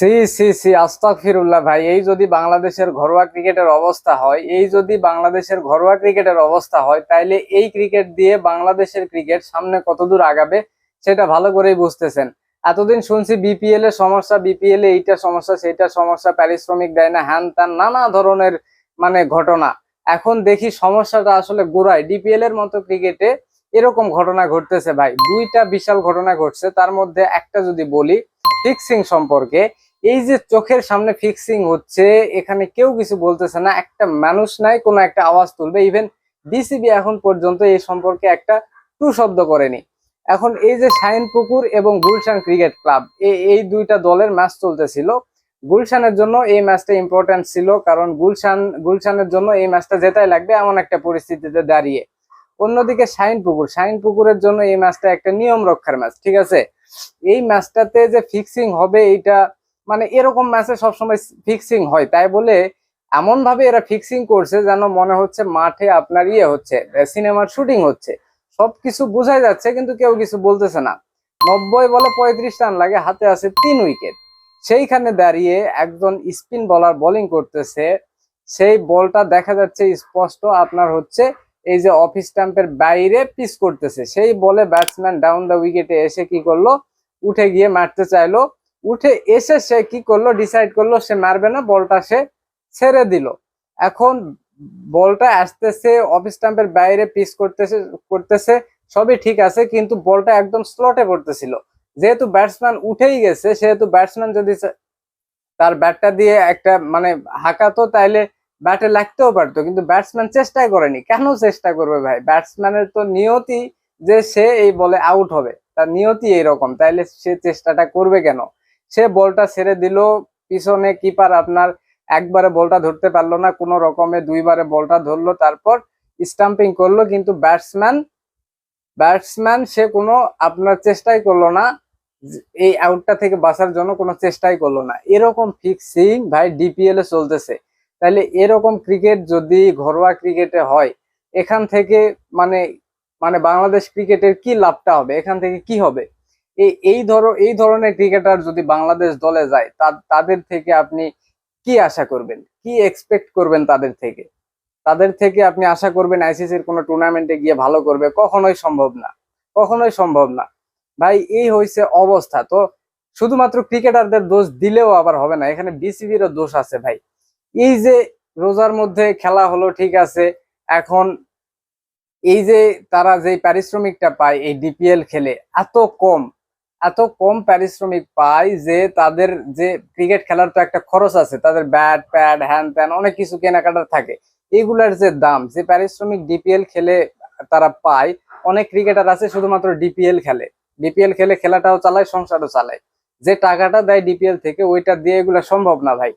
C C C, আস্তাগফিরুল্লাহ ভাই, এই যদি বাংলাদেশের ঘরোয়া ক্রিকেটের অবস্থা হয়, এই যদি বাংলাদেশের ঘরোয়া ক্রিকেটের অবস্থা হয়, তাইলে এই ক্রিকেট দিয়ে বাংলাদেশের ক্রিকেট সামনে কতদূর আগাবে, সেটা ভালো করেই বুঝতেছেন। এতদিন শুনছি বিপিএল এর সমস্যা বিপিএল এ এইটা সমস্যা সেইটা সমস্যা, পারিশ্রমিক দেয় না, হ্যান ত্যান, নানা ধরনের মানে ঘটনা। এখন দেখি সমস্যাটা আসলে গোড়ায়। ডিপিএল এর মতো ক্রিকেটে এরকম ঘটনা ঘটতেছে ভাই। দুইটা বিশাল ঘটনা ঘটছে, তার মধ্যে একটা যদি বলি, ফিক্সিং সম্পর্কে এই যে চোখের সামনে ফিক্সিং হচ্ছে, এখানে কেউ কিছু বলতেছে না, একটা মানুষ নাই, কোনো একটা আওয়াজ তুলবে। ইভেন বিসিবি এখন পর্যন্ত এই সম্পর্কে একটা টু শব্দ করেনি। এখন এই যে শাহিনপুকুর এবং গুলশান ক্রিকেট ক্লাব এই দুইটা দলের ম্যাচ চলতেছিল। গুলশানের জন্য এই ম্যাচটা ইম্পর্টেন্ট ছিল, কারণ গুলশান, গুলশানের জন্য এই ম্যাচটা জেতাই লাগবে এমন একটা পরিস্থিতিতে দাঁড়িয়ে। অন্যদিকে শাহিনপুকুর শাহিনপুকুরের জন্য এই ম্যাচটা একটা নিয়ম রক্ষার ম্যাচ ঠিক আছে? এই ম্যাচটাতে যে ফিক্সিং হবে, এইটা মানে এরকম ম্যাচে সবসময় ফিক্সিং হয়। তাই বলে এমন ভাবে এরা ফিক্সিং করছে যেন মনে হচ্ছে মাঠে আপনার ইয়ে হচ্ছে সিনেমার শুটিং হচ্ছে। সবকিছু বোঝাই যাচ্ছে, কিন্তু কেউ কিছু বলতেছে না। নব্বই বলে পঁয়ত্রিশ রান লাগে, হাতে আছে তিন উইকেট সেইখানে দাঁড়িয়ে একজন স্পিন বলার বোলিং করতেছে, সেই বলটা দেখা যাচ্ছে স্পষ্ট আপনার হচ্ছে এই যে অফিস স্ট্যাম্পের বাইরে পিস করতেছে। সেই বলে ব্যাটসম্যান ডাউন দ্য উইকেটে এসে কি করল? উঠে গিয়ে মারতে চাইলো। উঠে এসে সে কি করল ডিসাইড করল, সে মারবে না, বলটা সে ছেড়ে দিল। এখন বলটা আসতেছে অফিস স্ট্যাম্পের বাইরে পিস করতেছে করতেছে, সবই ঠিক আছে, কিন্তু বলটা একদম স্লটে পড়তেছিল। যেহেতু ব্যাটসম্যান উঠেই গেছে, সেহেতু ব্যাটসম্যান যদি তার ব্যাটটা দিয়ে একটা মানে হাঁকাতো, তাইলে ব্যাটে লাগতেও পারতো, কিন্তু ব্যাটসম্যান চেষ্টাই করেনি। কেন চেষ্টা করবে ভাই? ব্যাটসম্যানের তো নিয়তি যে সে এই বলে আউট হবে। তার নিয়তি এইরকম, তাইলে সে চেষ্টাটা করবে কেন? সে বলটা ছেড়ে দিল, পিছনে কিপার আপনার একবারে বলটা ধরতে পারল না, কোনো রকমে দুইবারে বলটা ধরলো, তারপর স্টাম্পিং করল, কিন্তু ব্যাটসম্যান ব্যাটসম্যান সে কোনো আপনার চেষ্টাই করল না, এই আউটটা থেকে বাঁচার জন্য কোনো চেষ্টাই করল না। এরকম ফিক্সিং ভাই ডিপিএল এ চলতেছে। তাহলে এরকম ক্রিকেট যদি ঘরোয়া ক্রিকেটে হয়, এখান থেকে মানে মানে বাংলাদেশ ক্রিকেটের কি লাভটা হবে? এখান থেকে কি হবে? এই ধরো, এই ধরনের ক্রিকেটার যদি বাংলাদেশ দলে যায় তাদের থেকে আপনি কি আশা করবেন? কি এক্সপেক্ট করবেন তাদের থেকে? তাদের থেকে আপনি আশা করবেন আইসিসির কোনো টুর্নামেন্টে গিয়ে ভালো করবে? কখনোই সম্ভব না। কখনোই সম্ভব না। ভাই, এই হয়েছে অবস্থা। তো শুধুমাত্র ক্রিকেটারদের দোষ দিলেও আবার হবে না। এখানে বিসিবিরও দোষ আছে ভাই। এই যে রোজার মধ্যে খেলা হলো, ঠিক আছে। এখন এই যে তারা যে পারিশ্রমিকটা পায় এই ডিপিএল খেলে, এত কম। এত কম পারিশ্রমিক পায় যে তাদের যে ক্রিকেট খেলার তো একটা খরচ আছে, তাদের ব্যাট প্যাড হ্যান ত্যান অনেক কিছু কেনাকাটার থাকে। এগুলার যে দাম, যে পারিশ্রমিক ডিপিএল খেলে তারা পায়, অনেক ক্রিকেটার আছে শুধুমাত্র ডিপিএল খেলে। ডিপিএল খেলে খেলাটাও চালায়, সংসারও চালায়। যে টাকাটা দেয় ডিপিএল থেকে ওইটা দিয়ে এগুলো সম্ভব না ভাই।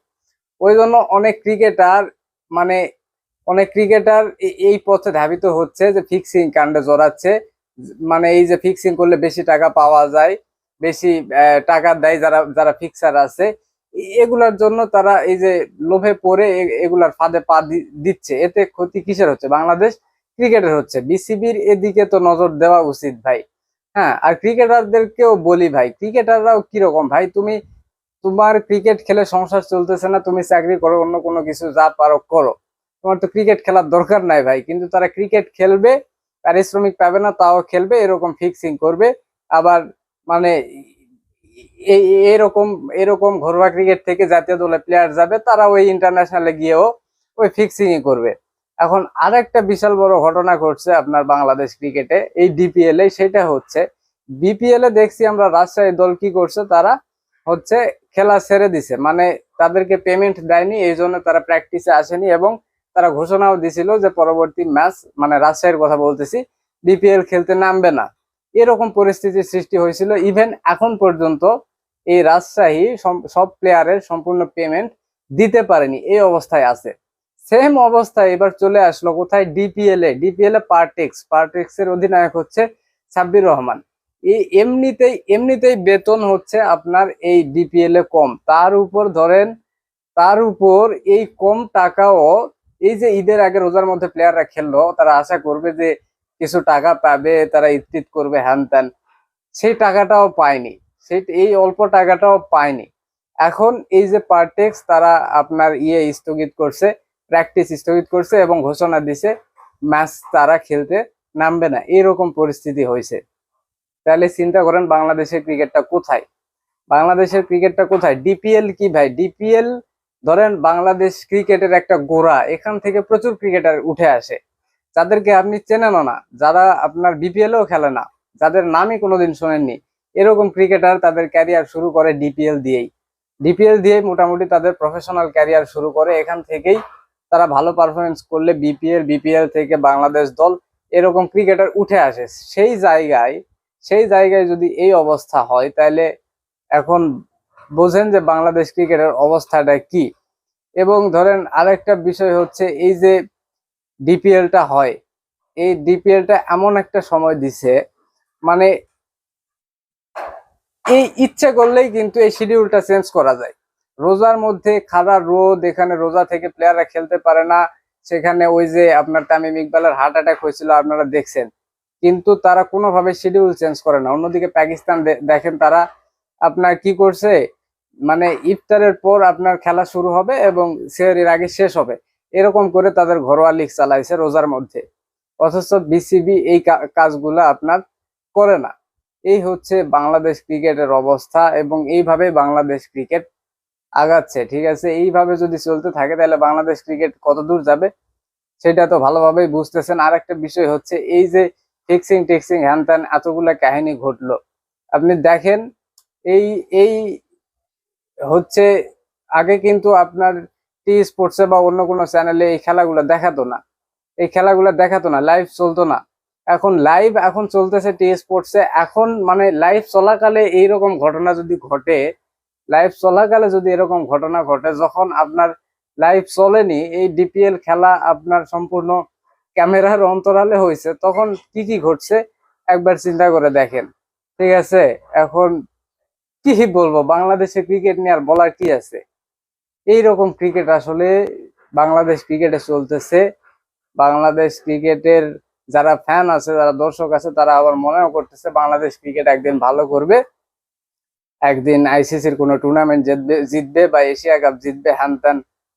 ওই জন্য অনেক ক্রিকেটার মানে অনেক ক্রিকেটার এই পথে ধাবিত হচ্ছে যে ফিক্সিং কাণ্ডে জড়াচ্ছে। মানে এই যে ফিক্সিং করলে বেশি টাকা পাওয়া যায়। বেশি টাকা দেয় যারা যারা ফিক্সার আছে। এগুলার জন্য তারা এই যে লোভে পড়ে এগুলার ফাঁদে পা দিচ্ছে। এতে ক্ষতি কিসের হচ্ছে? বাংলাদেশ ক্রিকেটের হচ্ছে। বিসিবির এদিকে তো নজর দেওয়া উচিত ভাই। হ্যাঁ আর ক্রিকেটারদেরকেও বলি ভাই, ক্রিকেটাররাও কীরকম? ভাই, তুমি তোমার ক্রিকেট খেলে সংসার চলতেছে না, তুমি চাকরি করো, অন্য কোনো কিছু যা পারো করো। তোমার তো ক্রিকেট খেলার দরকার নাই ভাই। কিন্তু তারা ক্রিকেট খেলবে, পারিশ্রমিক পাবে না, তাও খেলবে, এরকম ফিক্সিং করবে। আবার মানে এরকম এরকম ঘরোয়া ক্রিকেট থেকে জাতীয় দলে প্লেয়ার যাবে, তারা ওই ইন্টারন্যাশনালে গিয়েও ওই ফিক্সিংই করবে। এখন আর একটা বিশাল বড় ঘটনা ঘটছে আপনার বাংলাদেশ ক্রিকেটে এই ডিপিএল এ, সেটা হচ্ছে বিপিএল এ দেখছি আমরা রাজশাহী দল কি করছে, তারা হচ্ছে খেলা ছেড়ে দিছে। মানে তাদেরকে পেমেন্ট দেয়নি, এই জন্য তারা প্র্যাকটিসে আসেনি এবং তারা ঘোষণাও দিছিল যে পরবর্তী ম্যাচ মানে রাজশাহীর কথা বলতেছি বিপিএল খেলতে নামবে না। এরকম পরিস্থিতির সৃষ্টি হয়েছিল। ইভেন এখন পর্যন্ত এই রাজশাহী সব প্লেয়ারের সম্পূর্ণ পেমেন্ট দিতে পারেনি। এই অবস্থায় আছে। সেম অবস্থায় এবার চলে আসলো কোথায়? ডিপিএল এ। পার্টেক্স পার্টেক্স এর অধিনায়ক হচ্ছে সাব্বির রহমান। এই এমনিতেই এমনিতেই বেতন হচ্ছে আপনার এই ডিপিএল এ কম। তার উপর ধরেন, তার উপর এই কম টাকাও এই যে ঈদের আগে রোজার মধ্যে প্লেয়াররা খেললো, তারা আশা করবে যে কিছু টাকা পাবে, তারা ইত্তিত করবে, হ্যান ত্যান। সেই টাকাটাও পায়নি। সেই এই অল্প টাকাটাও পায়নি। এখন এই যে পার্টেক্স তারা আপনার ইয়ে স্থগিত করছে প্র্যাকটিস স্থগিত করছে এবং ঘোষণা দিছে ম্যাচ তারা খেলতে নামবে না। এরকম পরিস্থিতি হয়েছে। তাহলে চিন্তা করেন বাংলাদেশের ক্রিকেটটা কোথায়? বাংলাদেশের ক্রিকেটটা কোথায়? ডিপিএল কি ভাই? ডিপিএল ধরেন বাংলাদেশ ক্রিকেটের একটা গোড়া। এখান থেকে প্রচুর ক্রিকেটার উঠে আসে। যাদেরকে আপনি চেনেনও না, যারা আপনার বিপিএলও খেলে না, যাদের নামই কোনোদিন শোনেননি, এরকম ক্রিকেটার তাদের ক্যারিয়ার শুরু করে ডিপিএল দিয়েই। ডিপিএল দিয়ে মোটামুটি তাদের প্রফেশনাল ক্যারিয়ার শুরু করে, এখান থেকেই তারা ভালো পারফরমেন্স করলে বিপিএল বিপিএল থেকে বাংলাদেশ দল এরকম ক্রিকেটার উঠে আসে। সেই জায়গায় সেই জায়গায় যদি এই অবস্থা হয়, তাহলে এখন বোঝেন যে বাংলাদেশ ক্রিকেটের অবস্থাটা কি। এবং ধরেন আরেকটা বিষয় হচ্ছে এই যে ডিপিএলটা হয়। এই ডিপিএলটা এমন একটা সময় দিছে মানে এই ইচ্ছে করলেই কিন্তু এই শিডিউলটা চেঞ্জ করা যায়। রোজার মধ্যে খারাপ রোদ, এখানে রোজা থেকে প্লেয়াররা খেলতে পারে না, সেখানে ওই যে আপনার তামিম ইকবালের হার্ট অ্যাটাক হয়েছিল, আপনারা দেখছেন। কিন্তু তারা কোনোভাবে শিডিউল চেঞ্জ করে না। অন্যদিকে পাকিস্তান দেখেন তারা আপনার কি করছে মানে ইফতারের পর আপনার খেলা শুরু হবে এবং সেহরির আগে শেষ হবে। এরকম করে তাদের ঘরোয়া লিগ চালাইছে রোজার মধ্যে। অথচ বিসিবি এই কাজগুলো আপনার করে না। এই হচ্ছে বাংলাদেশ ক্রিকেটের অবস্থা এবং এইভাবে বাংলাদেশ ক্রিকেট আগাচ্ছে, ঠিক আছে? এইভাবে যদি চলতে থাকে, তাহলে বাংলাদেশ ক্রিকেট কত দূর যাবে? সেটা তো ভালোভাবেই বুঝতেছেন। আর একটা বিষয় হচ্ছে, এই যে ফিক্সিং টেক্সিং হ্যান ত্যান এতগুলা কাহিনী ঘটলো। আপনি দেখেন, এই এই হচ্ছে, আগে কিন্তু আপনার টি স্পোর্টসে বা অন্য কোনো চ্যানেলে এই খেলাগুলো দেখাতো না। এই খেলাগুলো দেখাতো না লাইভ চলতো না। এখন লাইভ এখন চলতেছে টি স্পোর্টসে এখন মানে লাইভ চলাকালে এইরকম ঘটনা যদি ঘটে লাইভ চলাকালে যদি এরকম ঘটনা ঘটে, যখন আপনার লাইভ চলেনি, এই ডিপিএল খেলা আপনার সম্পূর্ণ ক্যামেরার অন্তরালে হয়েছে, তখন কি কি ঘটছে? একবার চিন্তা করে দেখেন। ঠিক আছে? এখন কি বলব? বাংলাদেশে ক্রিকেট নিয়ে আর বলার কি আছে? এই রকম ক্রিকেট আসলে বাংলাদেশ ক্রিকেটে চলতেছে। বাংলাদেশ ক্রিকেটের যারা ফ্যান আছে, যারা দর্শক আছে, তারা আবার মনেও করতেছে বাংলাদেশ ক্রিকেট একদিন ভালো করবে। একদিন আইসিসির কোনো টুর্নামেন্ট জিতবে জিতবে বা এশিয়া কাপ জিতবে, হ্যান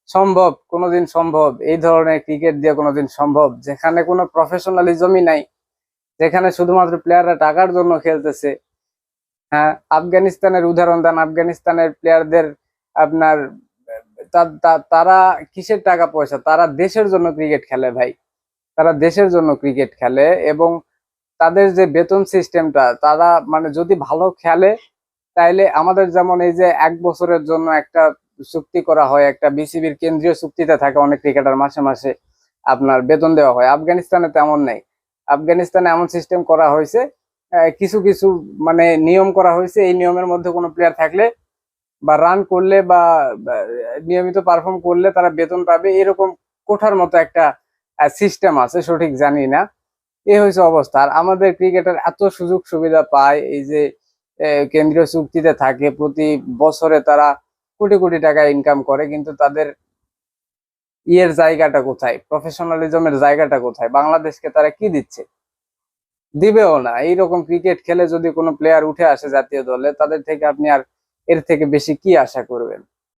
সম্ভব, কোনোদিন সম্ভব। এই ধরনের ক্রিকেট দিয়ে কোনোদিন সম্ভব। যেখানে কোনো প্রফেশনালিজমই নাই, যেখানে শুধুমাত্র প্লেয়াররা টাকার জন্য খেলতেছে। হ্যাঁ আফগানিস্তানের উদাহরণ দেন। আফগানিস্তানের প্লেয়ারদের আপনার তারা কিসের টাকা পয়সা? তারা দেশের জন্য ক্রিকেট খেলে ভাই। তারা দেশের জন্য ক্রিকেট খেলে এবং তাদের যে বেতন সিস্টেমটা তারা মানে যদি ভালো খেলে, তাইলে আমাদের যেমন এই যে এক বছরের জন্য একটা চুক্তি করা হয়, একটা বিসিবির কেন্দ্রীয় চুক্তিতে থাকে অনেক ক্রিকেটার মাসে মাসে আপনার বেতন দেওয়া হয়। আফগানিস্তানে তেমন নেই। আফগানিস্তানে এমন সিস্টেম করা হয়েছে কিছু কিছু মানে নিয়ম করা হয়েছে। এই নিয়মের মধ্যে কোনো প্লেয়ার থাকলে বা রান করলে বা নিয়মিত পারফর্ম করলে তারা বেতন পাবে, এরকম কোঠার মতো একটা সিস্টেম আছে, সঠিক জানি না। এই হয়েছে অবস্থা। আর আমাদের ক্রিকেটার এত সুযোগ সুবিধা পায়, এই যে কেন্দ্রীয় চুক্তিতে থাকে, প্রতি বছরে তারা কোটি কোটি টাকা ইনকাম করে, কিন্তু তাদের ইয়ের জায়গাটা কোথায়? প্রফেশনালিজমের জায়গাটা কোথায়? বাংলাদেশকে তারা কি দিচ্ছে? দিবেও না। এইরকম ক্রিকেট খেলে যদি কোনো প্লেয়ার উঠে আসে জাতীয় দলে, তাদের থেকে আপনি আর এর থেকে বেশি কি আশা করবেন?